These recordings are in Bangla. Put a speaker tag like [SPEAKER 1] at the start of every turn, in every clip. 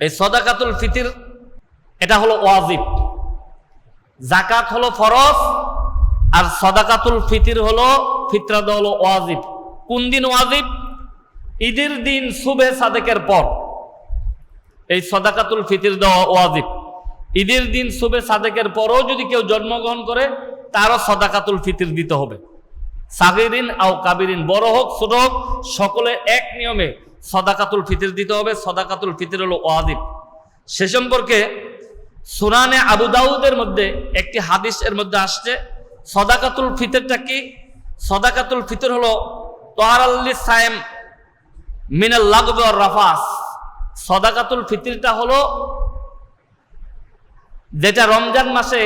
[SPEAKER 1] এই সদাকাতুল ফিতির, এটা হলো ওয়াজিব। জাকাত হলো ফরজ, আর সদাকাতুল ফিতির হলো ফিতরা দেওয়া হলো ওয়াজিব। কোন দিন ওয়াজিব? ঈদের দিন শুভে সাদেকের পর। এই সদাকাতুল ফিতির দেওয়া ওয়াজিব। ঈদের দিন শুভে সাদেকের পরও যদি কেউ জন্মগ্রহণ করে, তারও সদাকাতুল ফিতির দিতে হবে। সাগিরিন আও কাবিরিন, বড় হোক, ছোট হোক, সকলে এক নিয়মে সদাকাতুল ফিতির দিতে হবে, সদাকাতুল ফিতির হলো ওয়াজিব। সে সম্পর্কে সুনানে আবু দাউদের মধ্যে একটি হাদিস এর মধ্যে আসছে, সদাকাতুল ফিতরটা কি? সদাকাতুল ফিতর হলো তোহারাল্লি সায়েম মিনাল লাগবে রাফাস। সদাকাতুল ফিতরটা হলো যেটা রমজান মাসে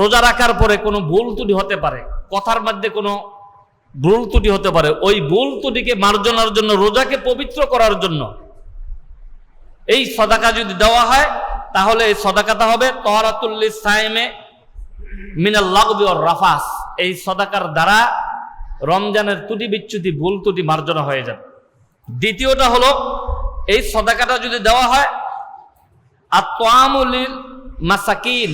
[SPEAKER 1] রোজা রাখার পরে কোনো ভুল ত্রুটি হতে পারে, কথার মধ্যে কোনো ভুল ত্রুটি হতে পারে। ওই ভুল ত্রুটিকে মার্জনার জন্য, রোজাকে পবিত্র করার জন্য। এই সদাকা যদি দেওয়া হয়, তাহলে এই সদাকাটা হবে তহরাতুল্লি সাইমে মিনাল লাগবি ওর রাফাস। এই সদাকার দ্বারা রমজানের ত্রুটি বিচ্যুতি, ভুল ত্রুটি মার্জনা হয়ে যাবে। দ্বিতীয়টা হলো, এই সদাকাটা যদি দেওয়া হয় আর তোয়ামুলিল মাসাকিন,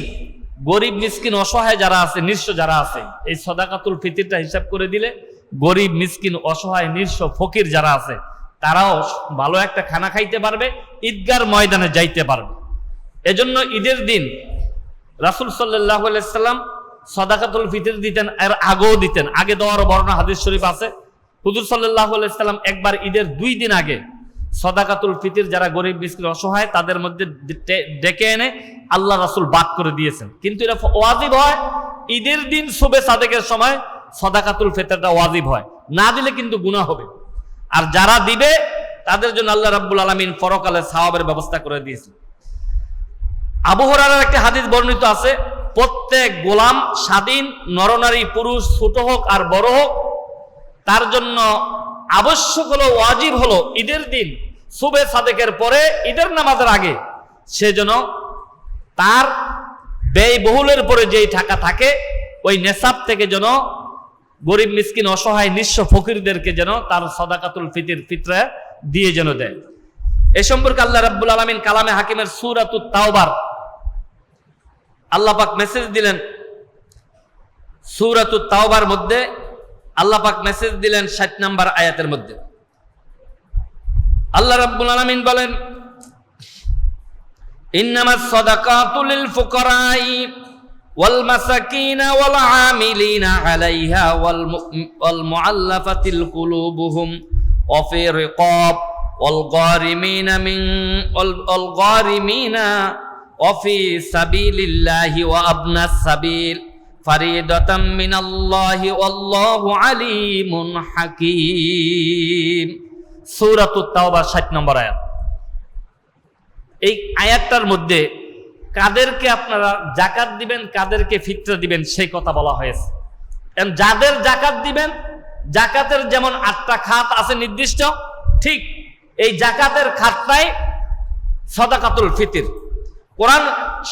[SPEAKER 1] গরিব, মিসকিন, অসহায় যারা আছে, নিঃস্ব যারা আছে, এই সদাকাতুল ফিতিরটা হিসাব করে দিলে গরিব, মিসকিন, অসহায়, নিঃস্ব, ফকির যারা আছে, তারাও ভালো একটা খানা খাইতে পারবে, ঈদগার ময়দানে যাইতে পারবে। এজন্য ঈদের দিন রাসুল সাল্লাহ সাল্লাম সদাকাতুল ফিতির দিতেন, এর আগেও দিতেন। আগে দেওয়ার বর্ণনা হাদিস শরীফ আছে। হুজুর সাল্লাহ সাল্লাম একবার ঈদের দুই দিন আগে সদাকাতুল ফিতির, যারা গরিব, মিসকিন, অসহায়, তাদের মধ্যে ডেকে এনে আল্লাহ রাসুল বাদ করে দিয়েছেন। কিন্তু এটা ওয়াজিব হয়, ঈদের দিন শুভে সাদেকের সময় সদাকাতুল ফিতরটা ওয়াজিব হয়। না দিলে কিন্তু গুনাহ হবে। আর যারা দিবে, তাদের জন্য আল্লাহ রাব্বুল আলমিন পরকালে সাহাবের ব্যবস্থা করে দিয়েছে। আবহরার একটা হাদিস বর্ণিত আছে, প্রত্যেক গোলাম স্বাধীন নরনারী পুরুষ, ছোট হোক আর বড় হোক, তার জন্য আবশ্যক হলো, ওয়াজিব হলো ঈদের দিন। শুভে সাদেকের পরে ঈদের নামাজের আগে সে যেন তার ব্যয়বহুলের পরে যেই টাকা থাকে, ওই নেশাব থেকে যেন গরিব, মিসকিন, অসহায়, নিঃস্ব ফকিরদেরকে যেন তার সদাকাতুল ফিতির ফিতরা দিয়ে যেন দেয়। এ সম্পর্কে আল্লাহ রাব্বুল আলমিন কালামে হাকিমের সুরাতুত তাওবার আল্লাহ পাক মেসেজ দিলেন। সুরাতুত তাওবার মধ্যে আল্লাহ পাক মেসেজ দিলেন ষাট নাম্বার আয়াতের মধ্যে। আল্লাহ রাব্বুল আলামিন বলেন, ইন্নামাস সাদাকাতু লিল ফুকারাই কুলুবুহুম ওয়া ফি রিকাব ওয়াল গারিমিনা মিন ওয়াল ওয়াল গারিমিনা ওয়া ফি সাবিলিল্লাহি ওয়া আবনাস সাবিল ফারিদাতাম মিনাল্লাহি ওয়াল্লাহু আলিমুন হাকীম সূরাতুত তাওবা 60 নম্বর আয়াত। এই আয়াতটার মধ্যে কাদেরকে আপনারা জাকাত দিবেন, কাদেরকে ফিতরা দিবেন, সেই কথা বলা হয়েছে। যাদের জাকাত দিবেন, জাকাতের যেমন আটটা খাত আছে নির্দিষ্ট, ঠিক এই জাকাতের খাতটাই সদাকাতুল ফিতির। কোরআন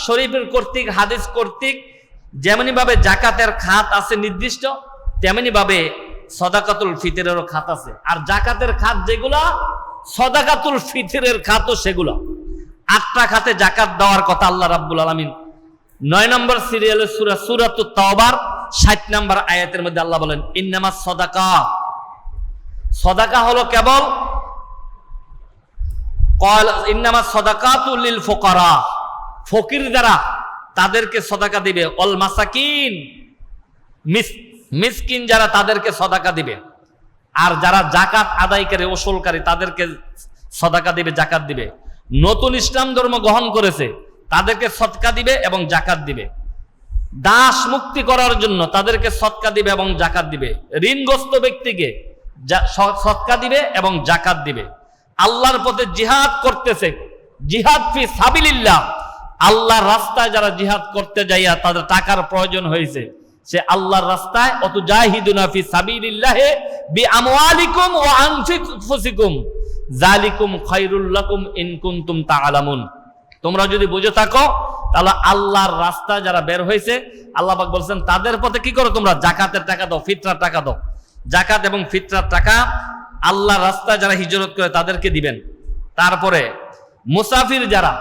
[SPEAKER 1] শরীফের কর্তৃক, হাদিস কর্তৃক যেমনি ভাবে জাকাতের খাত আছে নির্দিষ্ট তেমনি ভাবে সদাকাতুল ফিতরেরও খাত আছে। আর জাকাতের খাত যেগুলা, সদাকাতুল ফিতরের খাতও সেগুলো। আটটা খাতে জাকাত দেওয়ার কথা আল্লাহ রাব্বুল আলামিন। নয় নম্বর সিরিয়ালের সুরা সুরাত তাওবার, ষাট নম্বর আয়াতের মধ্যে আল্লাহ বলেন, ইন্নামা সদাকা। সদাকা হলো কেবল ইন্নামা সদাকাতুল ফুকারা। ফকির যারা, তাদেরকে সদাকা দিবে। অল মাসাকিন, মিস, মিসকিন যারা, তাদেরকে সদাকা দিবে। আর যারা জাকাত আদায়কারী ওসলকারী, তাদেরকে সদাকা দিবে, জাকাত দিবে। নতুন ইসলাম ধর্ম গ্রহণ করেছে, তাদেরকে সৎকা দিবে এবং জাকাত দিবে। দাস মুক্তি করার জন্য তাদেরকে সৎকা দিবে এবং জাকাত দিবে। ঋণগ্রস্ত ব্যক্তিকে সৎকা দিবে এবং জাকাত দিবে। আল্লাহর পথে জিহাদ করতেছে। জিহাদ ফি সাবিলিল্লাহ। আল্লাহর রাস্তায় যারা জিহাদ করতে যাইয়া তাদের টাকার প্রয়োজন হয়েছে, সে আল্লাহর রাস্তায় অত জাহিদুনা ফি সাবিলিল্লাহে বি আমওয়ালিকুম ওয়া আনফুসিকুম জালিকুম খায়রুল লাকুম ইন কুনতুম তাআলামুন। তোমরা যদি বুঝে থাকো, তাহলে আল্লাহর রাস্তা যারা বের হয়েছে, আল্লাহ পাক বলছেন, তাদের পথে কি করো তোমরা? জাকাতের টাকা দাও, ফিতরার টাকা দাও। জাকাত এবং ফিতরার টাকা আল্লাহর রাস্তায় যারা হিজরত করে, তাদেরকে দিবেন। তারপরে মুসাফির যারা,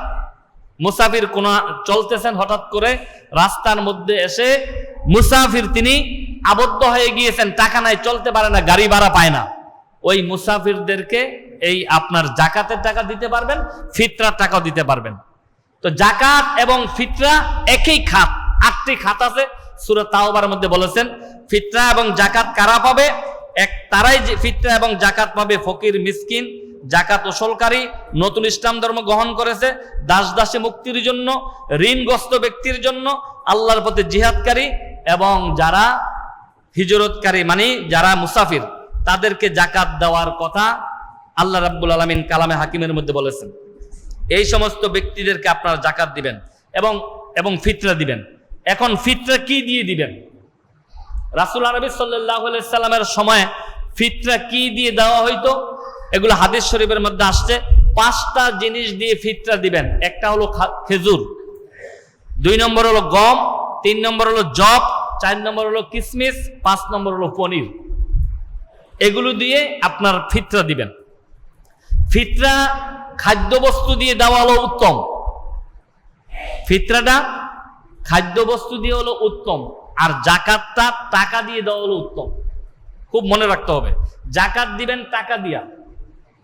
[SPEAKER 1] মুসাফির কোন চলতেছেন হঠাৎ করে, রাস্তার মধ্যে এসে মুসাফির তিনি আবদ্ধ হয়ে গিয়েছেন, টাকা নাই, চলতে পারে না, গাড়ি ভাড়া পায় না। ওই মুসাফিরদেরকে এই আপনার জাকাতের টাকা দিতে পারবেন, ফিতরার টাকাও দিতে পারবেন। তো জাকাত এবং ফিতরা একই খাত, আটটি খাত আছে। সুরত তাওবার মধ্যে বলেছেন, ফিতরা এবং জাকাত কারা পাবে? এক, তারাই যে ফিতরা এবং জাকাত পাবে ফকির, মিসকিন, জাকাত ওসলকারী নতুন ইসলাম ধর্ম গ্রহণ করেছে দাস দাসী মুক্তির জন্য, ঋণগ্রস্ত ব্যক্তির জন্য, আল্লাহর পথে জিহাদকারী এবং যারা হিজরতকারী মানে যারা মুসাফির, তাদেরকে জাকাত দেওয়ার কথা আল্লাহ রাব্বুল আলমিন কালামে হাকিমের মধ্যে বলেছেন, এই সমস্ত ব্যক্তিদেরকে আপনারা জাকাত দিবেন এবং এবং ফিতরা দিবেন। এখন ফিতরা কি দিয়ে দিবেন? রাসুল আরবি সাল্লামের সময় ফিতরা কি দিয়ে দেওয়া হইতো? এগুলো হাদিস শরীফের মধ্যে আসছে। পাঁচটা জিনিস দিয়ে ফিতরা দিবেন। একটা হলো খেজুর, দুই নম্বর হলো গম, তিন নম্বর হলো জব চার নম্বর হলো কিসমিস, পাঁচ নম্বর হলো পনির। এগুলো দিয়ে আপনার ফিতরা দিবেন। ফিতরা খাদ্যবস্তু দিয়ে দেওয়া হলো উত্তম। ফিতরাটা খাদ্যবস্তু দিয়ে হলো উত্তম আর জাকাতটা টাকা দিয়ে দেওয়া হলো উত্তম। খুব মনে রাখতে হবে। জাকাত দিবেন, টাকা দিয়া।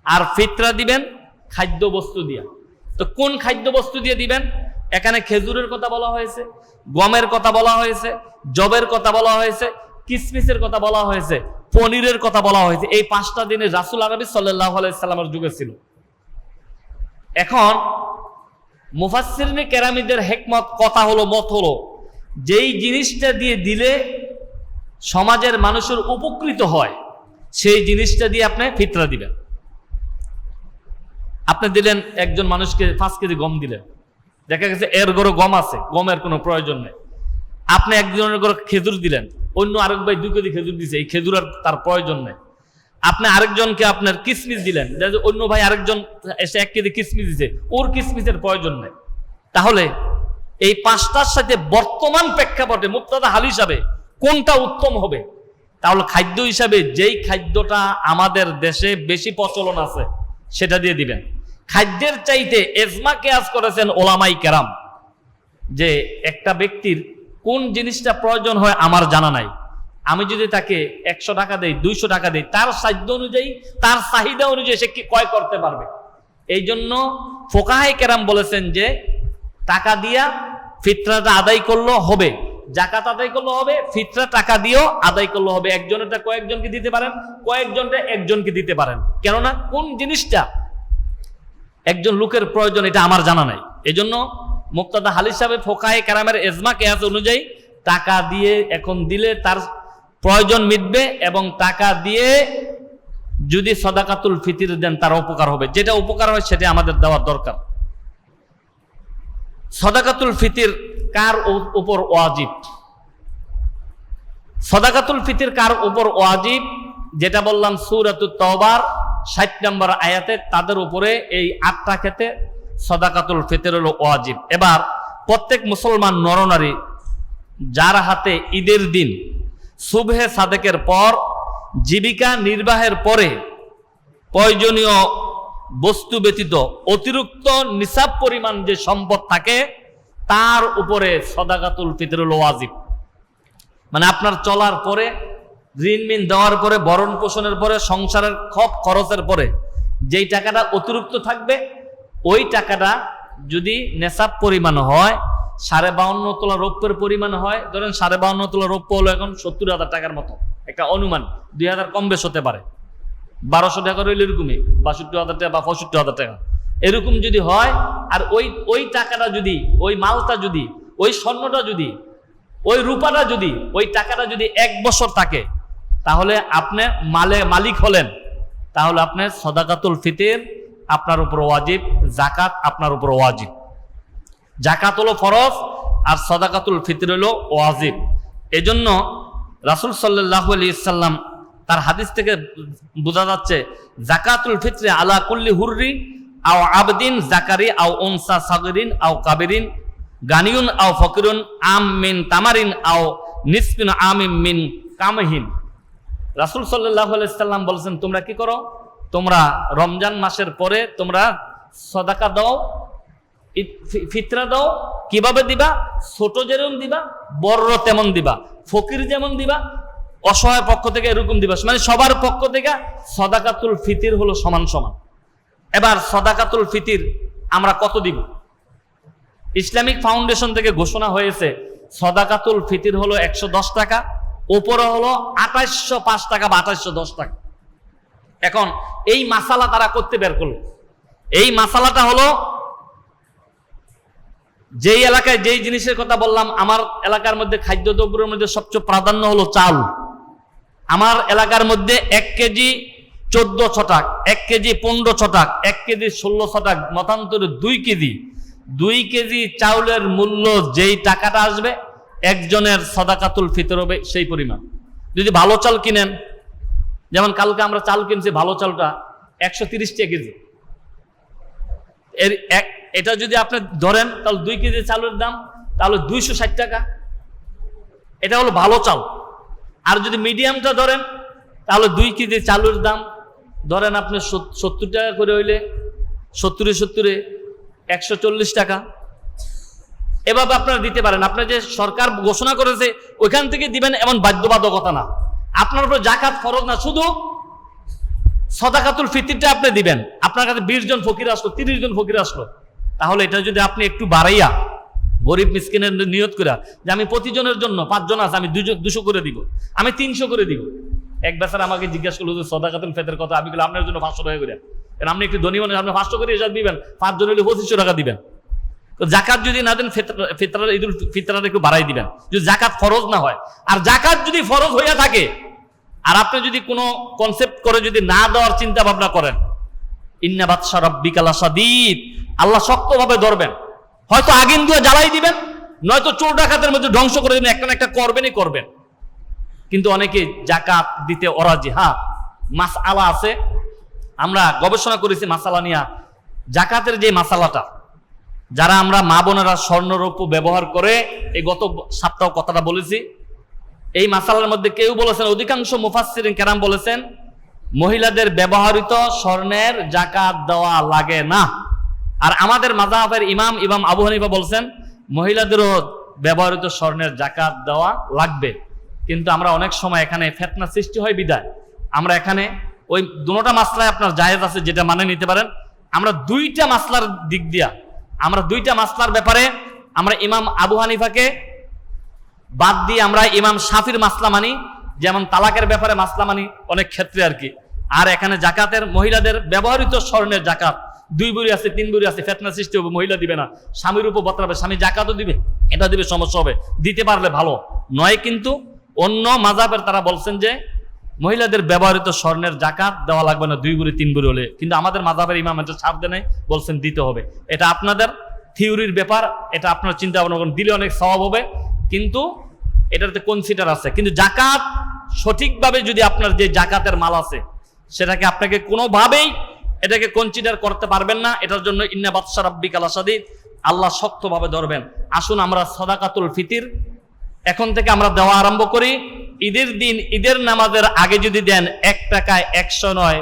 [SPEAKER 1] আর ফিতরা দিবেন, খাদ্যবস্তু দিয়া। তো কোন খাদ্যবস্তু দিয়ে দিবেন? এখানে খেজুরের কথা বলা হয়েছে, গমের কথা বলা হয়েছে জবের কথা বলা হয়েছে, কিসমিসের কথা বলা হয়েছে। পনিরের কথা বলা হয়েছে। এই পাঁচটা দিনে রাসুল আরবি সাল্লাহ আলাইসাল্লামের যুগে ছিল। এখন মুফাসসিরিনে কেরামিদের হেকমত কথা হলো, মত হলো, যেই জিনিসটা দিয়ে দিলে সমাজের মানুষের উপকৃত হয়, সেই জিনিসটা দিয়ে আপনি ফিতরা দিবেন। আপনি দিলেন, একজন মানুষকে পাঁচ কেজি গম দিলেন। দেখা গেছে এর গরো গম আছে, গমের কোনো প্রয়োজন নেই। আপনি একজনের গরো খেজুর দিলেন, অন্য আরেক ভাই দুই কেজি খেজুর দিছে, এই খেজুর আর তার প্রয়োজন নেই। আপনি আরেকজনকে আপনার কিসমিস দিলেন অন্য ভাই আরেকজন এসে এক কেজি কিসমিস দিছে, ওর কিসমিসের প্রয়োজন নেই। তাহলে এই পাঁচটার সাথে বর্তমান প্রেক্ষাপটে মুক্তাদা হাল হিসাবে কোনটা উত্তম হবে? তাহলে খাদ্য হিসাবে যেই খাদ্যটা আমাদের দেশে বেশি প্রচলন আছে, সেটা দিয়ে দিবেন। খাদ্যের চাইতে এজমা কেয়াজ করেছেন ওলামাই কেরাম, যে একটা ব্যক্তির কোন জিনিসটা প্রয়োজন হয় আমার জানা নাই। আমি যদি তাকে একশো টাকা দেই, দুইশো টাকা দেই, তার সাধ্য অনুযায়ী, তার চাহিদা অনুযায়ী সে কি ক্রয় করতে পারবে? এই জন্য ফোকাহাই কেরাম বলেছেন যে, টাকা দিয়া ফিতরাটা আদায় করলেও হবে জাকাত আদায় করলে হবে, ফিতরা টাকা দিয়েও আদায় করলে হবে। একজনেরটা কয়েকজনকে দিতে পারেন, কয়েকজনটা একজনকে দিতে পারেন। কেননা কোন জিনিসটা একজন লোকের প্রয়োজন, এটা আমার জানা নাই। এজন্য মুক্তাদা হাল হিসাবে ফোকায় কারামের এজমা কেয়াস অনুযায়ী টাকা দিয়ে এখন দিলে তার প্রয়োজন মিটবে এবং টাকা দিয়ে যদি সদাকাতুল ফিতির দেন তার উপকার হবে। যেটা উপকার হয় সেটা আমাদের দেওয়ার দরকার। সদাকাতুল ফিতির কার উপর ওয়াজিব? সদাকাতুল ফিতির কার উপর ওয়াজিব? যেটা বললাম সুরাতুত তওবার, ষাট নম্বর আয়াতে তাদের উপরে এই আটটা ক্ষেত্রে সদাকাতুল ফিতির হলো ওয়াজিব। এবার প্রত্যেক মুসলমান নরনারী যার হাতে ঈদের দিন, শুভে সাদেকের পর, জীবিকা নির্বাহের পরে প্রয়োজনীয় বস্তু ব্যতীত অতিরিক্ত নিসাব পরিমাণ যে সম্পদ থাকে, তার উপরে সদাকাতুল ফিতরুল ওয়াজিব। মানে আপনার চলার পরে ঋণ মিন দেওয়ার পরে বরণ পোষণের পরে, সংসারের খপ খরচের পরে, যেই টাকাটা অতিরিক্ত থাকবে ওই টাকাটা যদি নেশাব পরিমাণ হয়, সাড়ে বাউন্ন তোলা রৌপ্যের পরিমাণ হয়, ধরেন সাড়ে বাউন্ন তোলা রৌপ্য হলো এখন সত্তর হাজার টাকার মতো। একটা অনুমান, দুই হাজার কম বেশ হতে পারে। বারোশো টাকা রইল এরকমই, বাষট্টি হাজার টাকা বা পঁয়ষট্টি হাজার টাকা। এরকম যদি হয়, আর ওই ওই টাকাটা যদি, ওই মালটা যদি, ওই স্বর্ণটা যদি, ওই রূপাটা যদি, ওই টাকাটা যদি এক বছর থাকে, তাহলে আপনি মালে মালিক হলেন, তাহলে আপনার সদাকাতুল ফিতের আপনার উপর ওয়াজিব জাকাত আপনার উপর ওয়াজিব। জাকাত হলো ফরজ আর সদাকাতুল ফিতর হলো ওয়াজিব। এজন্য রাসুল সাল্লাহ আলি সাল্লাম তার হাদিস থেকে বোঝা যাচ্ছে জাকাতুল ফিতরে আলা কুল্লি হুররি আও আবদিন জাকারি আও উনসা সাগরিন আও কাবিরিন গানিউন আও ফকিরুন, আম মিন তামারিন আও নিসপিন আমিন মিন কামহিন। রাসুল সাল্লাহ সাল্লাম বলছেন, তোমরা কি করো? তোমরা রমজান মাসের পরে তোমরা সদাকা দাও ফিতরা দাও। কীভাবে দিবা? ছোট যেরকম দিবা, বড় তেমন দিবা। ফকির যেমন দিবা, অসহায় পক্ষ থেকে এরকম দিবা। মানে সবার পক্ষ থেকে সদাকাতুল ফিতির হলো সমান সমান। এবার সদাকাতুল ফিতির আমরা কত দিব? ইসলামিক ফাউন্ডেশন থেকে ঘোষণা হয়েছে, সদাকাতুল ফিতির হলো একশো দশ টাকা, ওপরে হলো আঠাশশো পাঁচ টাকা বা আঠাশশো দশ টাকা। এখন এই মাসালা তারা করতে বের করল। এই মাসালাটা হলো, যেই এলাকায় যেই জিনিসের কথা বললাম, আমার এলাকার মধ্যে খাদ্যদ্রব্যের মধ্যে সবচেয়ে প্রাধান্য হলো চাল। আমার এলাকার মধ্যে এক কেজি চোদ্দ ছটাক, এক কেজি পনেরো ছটাক, এক কেজি ষোলো ছটাক, মতান্তরে দুই কেজি। দুই কেজি চাউলের মূল্য যেই টাকাটা আসবে, একজনের সদাকাতুল ফিতর হবে সেই পরিমাণ। যদি ভালো চাল কিনেন যেমন কালকে আমরা চাল কিনছি, ভালো চালটা, একশো তিরিশ টাকা কেজি। এর এক, এটা যদি আপনি ধরেন, তাহলে দুই কেজি চালের দাম, তাহলে দুইশো ষাট টাকা। এটা হলো ভালো চাল। আর যদি মিডিয়ামটা ধরেন, তাহলে দুই কেজি চালের দাম, ধরেন আপনি সত্তর টাকা করে হইলে, সত্তরে সত্তরে, একশো চল্লিশ টাকা। এভাবে আপনারা দিতে পারেন। আপনার যে সরকার ঘোষণা করেছে, ওইখান থেকে দিবেন, এমন বাধ্যবাধকতা না। আপনার উপর জাকাত ফরজ না, শুধু সদাকাতুল ফিতিরটা আপনি দিবেন। আপনার কাছে বিশ জন ফকির আসলো, তিরিশ জন ফকির আসলো। তাহলে এটা যদি আপনি একটু বাড়াইয়া, গরিব মিসকিনের নিয়ত করে যে আমি প্রতিজনের জন্য পাঁচজন আছে, আমি দুশো দুশো করে দিব, আমি তিনশো করে দিব। এক বেচার আমাকে জিজ্ঞাসা করল যে সদাকাতুল ফেতের কথা, আমি আপনার জন্য পাঁচশো টাকা করে আপনি একটু ধনী মানুষ, আপনি পাঁচশো করে এসব দিবেন, পাঁচজন হলে পঁচিশশো টাকা দিবেন। তো জাকাত যদি না দেন, ফিতরা- ফিতরার ঈদুল ফিতরার একটু বাড়াই দিবেন। যদি জাকাত ফরজ না হয়। আর জাকাত যদি ফরজ হইয়া থাকে, আর আপনি যদি কোনো কনসেপ্ট করে যদি না দেওয়ার চিন্তা ভাবনা করেন, ইন্না বাদশা রব্বিকালা সাদিদ আল্লাহ শক্তভাবে ধরবেন। হয়তো আগুন দিয়ে জ্বালাই দিবেন, নয়তো চোর ডাকাতের মধ্যে ধ্বংস করে দিবেন একটা না একটা করবেনই করবেন। কিন্তু অনেকে জাকাত দিতে অরাজি। হ্যাঁ মাস আলা আছে। আমরা গবেষণা করেছি মাসালা নিয়া। জাকাতের যে মাসালাটা যারা আমরা মা বোনেরা স্বর্ণরৌপ্য ব্যবহার করে, এই গত সপ্তাহ কথাটা বলেছি। এই মাসালার মধ্যে কেউ বলেছেন, অধিকাংশ মুফাসসিরিন কেরাম বলেছেন, মহিলাদের ব্যবহৃত স্বর্ণের জাকাত দেওয়া লাগে না। আর আমাদের মাজাহের ইমাম ইমাম আবু হানিফা বলছেন, মহিলাদেরও ব্যবহৃত স্বর্ণের জাকাত দেওয়া লাগবে। কিন্তু আমরা অনেক সময় এখানে ফেতনা সৃষ্টি হয় বিদায়। আমরা এখানে ওই দুটা মাসলায় আপনার জায়েজ আছে, যেটা মানে নিতে পারেন। আমরা দুইটা মাসলার দিক দিয়া আমরা দুইটা মাসলার ব্যাপারে আমরা ইমাম আবু হানিফাকে বাদ দিয়ে আমরা ইমাম শাফির মাসলা মানি, যেমন তালাকের ব্যাপারে মাসলা মানি অনেক ক্ষেত্রে আর কি। আর এখানে জাকাতের মহিলাদের ব্যবহৃত স্বর্ণের জাকাত, দুই বুড়ি আছে, তিন বুড়ি আছে, ফেতনা সৃষ্টি হবে, মহিলা দিবে না। স্বামীর উপর বতরাবে স্বামী জাকাতও দিবে, এটা দিবে সমস্যা হবে, দিতে পারলে ভালো। নয় কিন্তু অন্য মাজাবের তারা বলছেন যে মহিলাদের ব্যবহৃত স্বর্ণের জাকাত দেওয়া লাগবে না দুই বুড়ি তিন বুড়ি হলে। কিন্তু আমাদের মাজাবের ইমাম এটা ছাড় দেয় নাই, বলছেন দিতে হবে। এটা আপনাদের থিওরির ব্যাপার এটা আপনার চিন্তা ভাবনা করুন দিলে অনেক স্বভাব হবে। কিন্তু এটাতে কনসিডার আছে। কিন্তু জাকাত সঠিকভাবে যদি আপনার যে জাকাতের মাল আছে সেটাকে আপনাকে কোনোভাবেই এটাকে কনসিডার করতে পারবেন না। এটার জন্য ইন্না বাদশা রব্বিক আলাসাদি আল্লাহ শক্তভাবে ধরবেন। আসুন আমরা সদাকাতুল ফিতির এখন থেকে আমরা দেওয়া আরম্ভ করি। ঈদের দিন, ঈদের নামাজের আগে যদি দেন, এক টাকায় একশো নয়,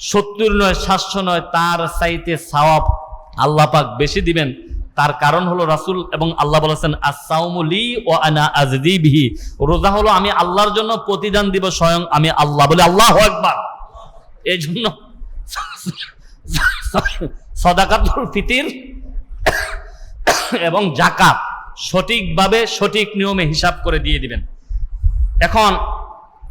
[SPEAKER 1] সত্তর নয়, সাতশো নয়, তার সাইতে সওয়াব আল্লাহ পাক বেশি দিবেন। তার কারণ হলো রাসূল এবং আল্লাহ বলেছেন আসাউমুলি ও আনা বিহি। রোজা হলো আমি আল্লাহর জন্য প্রতিদান দিব স্বয়ং আমি আল্লাহ বলে আল্লাহ একবার এই জন্য সদাকাতুল ফিতির এবং জাকাত সঠিকভাবে সঠিক নিয়মে হিসাব করে দিয়ে দিবেন। এখন